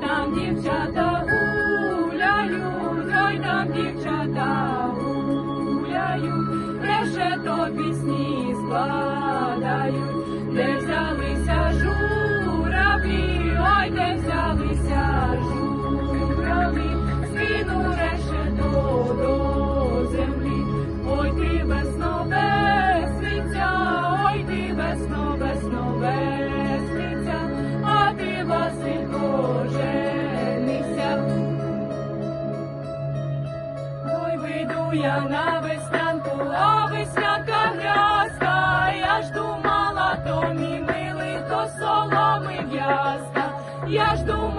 там дівчата гуляють, ой там дівчата гуляють, решето пісні складають, де взялися. Я на веснянку, а веснянка грязна, я ж думала, то мій милий, то соломи в'язна, я ж думала.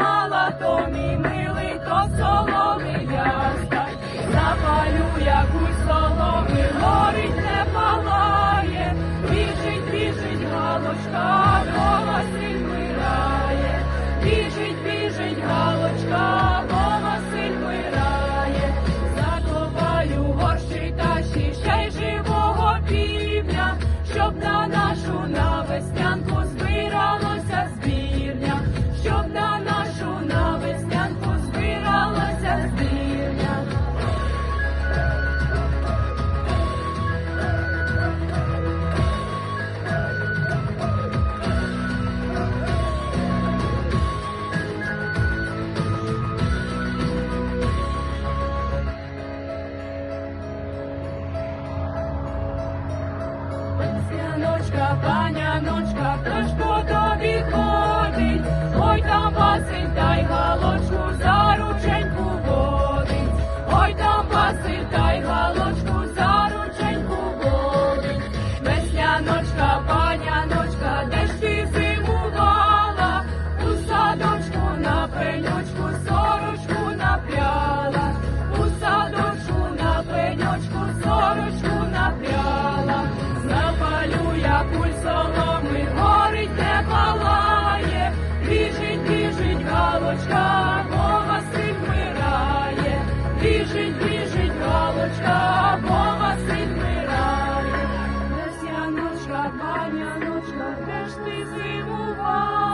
campañas. біжить, біжить галочка, Бога син весь яночка, паняночка, де ж ти зимував?